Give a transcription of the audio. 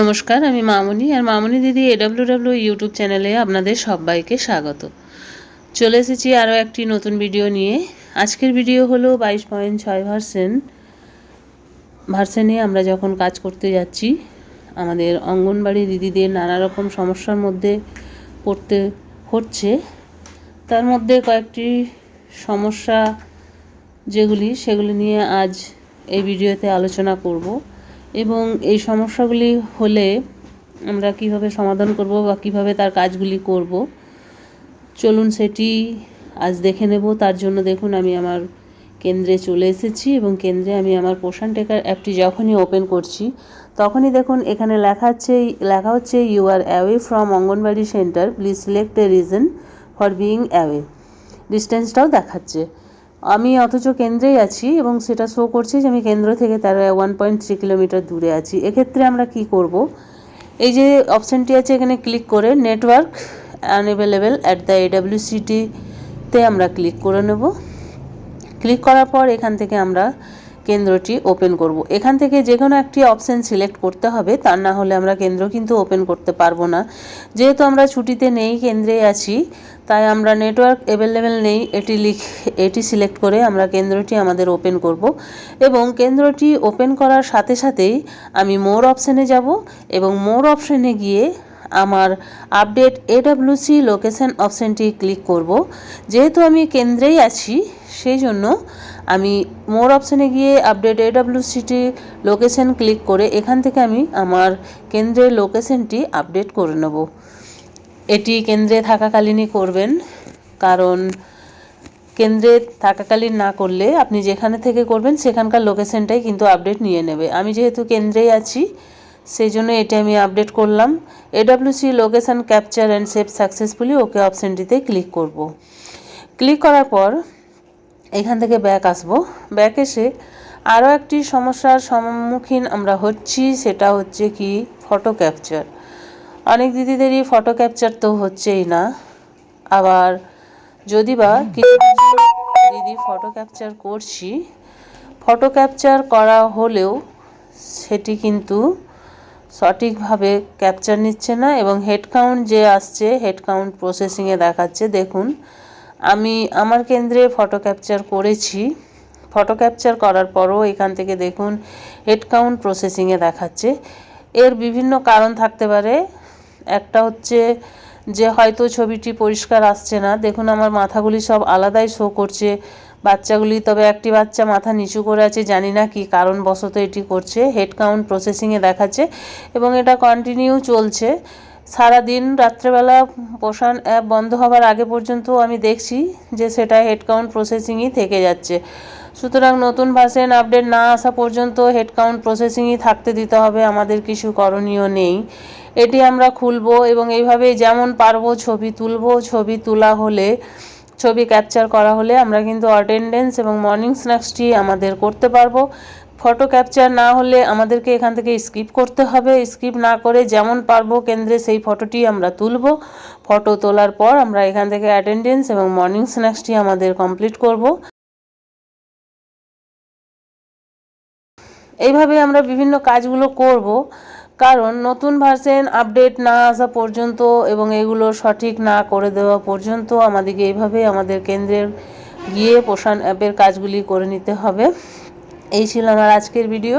নমস্কার, আমি মামনি আর মামুনি দিদি এডাব্লিউ ডাব্লিউ ইউটিউব চ্যানেলে আপনাদের সবাইকে স্বাগত। চলে এসেছি আরও একটি নতুন ভিডিও নিয়ে। আজকের ভিডিও হলো বাইশ পয়েন্ট ছয় ভার্সেন ভার্সেনে আমরা যখন কাজ করতে যাচ্ছি, আমাদের অঙ্গনবাড়ি দিদিদের নানা রকম সমস্যার মধ্যে পড়তে হচ্ছে। তার মধ্যে কয়েকটি সমস্যা যেগুলি, সেগুলি নিয়ে আজ এই ভিডিওতে আলোচনা করব। এবং এই সমস্যাগুলি হলে আমরা কীভাবে সমাধান করব বা কীভাবে তার কাজগুলি করব, চলুন সেটি আজ দেখে নেব। তার জন্য দেখুন, আমি আমার কেন্দ্রে চলে এসেছি এবং কেন্দ্রে আমি আমার পোষণ টেকার অ্যাপটি যখনই ওপেন করছি, তখনই দেখুন এখানে লেখা হচ্ছে লেখা হচ্ছে you are away from Anganwadi centre please select a reason for being away ডিস্টেন্সটাও দেখাচ্ছে। আমি অথচ কেন্দ্রেই আছি এবং সেটা শো করছে যে আমি কেন্দ্র থেকে তার ওয়ান পয়েন্ট থ্রি কিলোমিটার দূরে আছি। এক্ষেত্রে আমরা কি করব? এই যে অপশানটি আছে, এখানে ক্লিক করে নেটওয়ার্ক আনএভেলেবেল অ্যাট দ্য এডাব্লিউসিটিতে আমরা ক্লিক করে নেব। ক্লিক করার পর এখান থেকে আমরা কেন্দ্রটি ওপেন করব। এখান থেকে যে কোনো একটি অপশান সিলেক্ট করতে হবে তা না হলে আমরা কেন্দ্র কিন্তু ওপেন করতে পারব না। যেহেতু আমরা ছুটিতে নেই কেন্দ্রে আছি তাই আমরা নেটওয়ার্ক অ্যাভেলেবেল নেই, এটি লিখ, এটি সিলেক্ট করে আমরা কেন্দ্রটি আমাদের ওপেন করব এবং কেন্দ্রটি ওপেন করার সাথে সাথেই আমি মোর অপশানে যাব এবং মোর অপশানে গিয়ে আমার আপডেট এডাব্লিউসি লোকেশন অপশানটি ক্লিক করব। যেহেতু আমি কেন্দ্রেই আছি, সেই জন্য আমি মোর অপশানে গিয়ে আপডেট এডাব্লিউসিটি লোকেশন ক্লিক করে এখান থেকে আমি আমার কেন্দ্রের লোকেশনটি আপডেট করে নেব। এটি কেন্দ্রে থাকাকালীনই করবেন, কারণ কেন্দ্রে থাকাকালীন না করলে আপনি যেখানে থেকে করবেন সেখানকার লোকেশনটাই কিন্তু আপডেট নিয়ে নেবে। আমি যেহেতু কেন্দ্রেই আছি, সেই জন্য এটা আমি আপডেট করলাম। AWC location capture and save successfully okay অপশানটিতে click করব। ক্লিক করার পর এখান থেকে ব্যাক আসব। ব্যাক এসে আরও একটি সমস্যার সম্মুখীন আমরা হচ্ছি, সেটা হচ্ছে কি? ফটো ক্যাপচার অনেক দিদিদেরই ফটো ক্যাপচার তো হচ্ছেই না। আবার যদি বা দিদি ফটো ক্যাপচার করছি ফটো ক্যাপচার করা হলেও সেটি কিন্তু সঠিকভাবে ক্যাপচার নিচ্ছে না এবং হেড কাউন্ট যে আসছে হেড কাউন্ট প্রসেসিংয়ে দেখাচ্ছে। দেখুন, আমি আমার কেন্দ্রে ফটো ক্যাপচার করেছি। ফটো ক্যাপচার করার পরও এখান থেকে দেখুন হেড কাউন্ট প্রসেসিংয়ে দেখাচ্ছে। এর বিভিন্ন কারণ থাকতে পারে। একটা হচ্ছে যে হয়তো ছবিটি পরিষ্কার আসছে না। দেখুন, আমার মাথাগুলি সব আলাদাই শো করছে। বাচ্চাগুলি তবে একটি বাচ্চা মাথা নিচু করে আছে, জানি না কি কারণবশত এটি করছে। হেড কাউন্ট প্রসেসিংয়ে দেখাচ্ছে এবং এটা কন্টিনিউ চলছে। সারা দিন রাত্রেবেলা পোষণ অ্যাপ বন্ধ হবার আগে পর্যন্ত আমি দেখছি যে সেটা হেড কাউন্ট প্রসেসিংই থেকে যাচ্ছে। সুতরাং নতুন ভার্সেন আপডেট না আসা পর্যন্ত হেডকাউন্ট প্রসেসিংই থাকতে দিতে হবে, আমাদের কিছু করণীয় নেই। এটি আমরা খুলব এবং এইভাবে যেমন পারব ছবি তুলব, ছবি তোলা হলে, ছবি ক্যাপচার করা হলে আমরা কিন্তু অ্যাটেন্ডেন্স এবং মর্নিং স্ন্যাক্সটি আমাদের করতে পারব। ফটো ক্যাপচার না হলে আমাদেরকে এখান থেকে স্কিপ করতে হবে। স্কিপ না করে যেমন পারব কেন্দ্রে সেই ফটোটি আমরা তুলব। ফটো তোলার পর আমরা এখান থেকে অ্যাটেন্ডেন্স এবং মর্নিং স্ন্যাক্সটি আমাদের কমপ্লিট করব। এইভাবে আমরা বিভিন্ন কাজগুলো করব, কারণ নতুন ভার্সেন আপডেট না আসা পর্যন্ত এবং এগুলো সঠিক না করে দেওয়া পর্যন্ত আমাদেরকে এইভাবে আমাদের কেন্দ্রের গিয়ে পোষণ অ্যাপের কাজগুলি করে নিতে হবে। এই ছিল আমার আজকের ভিডিও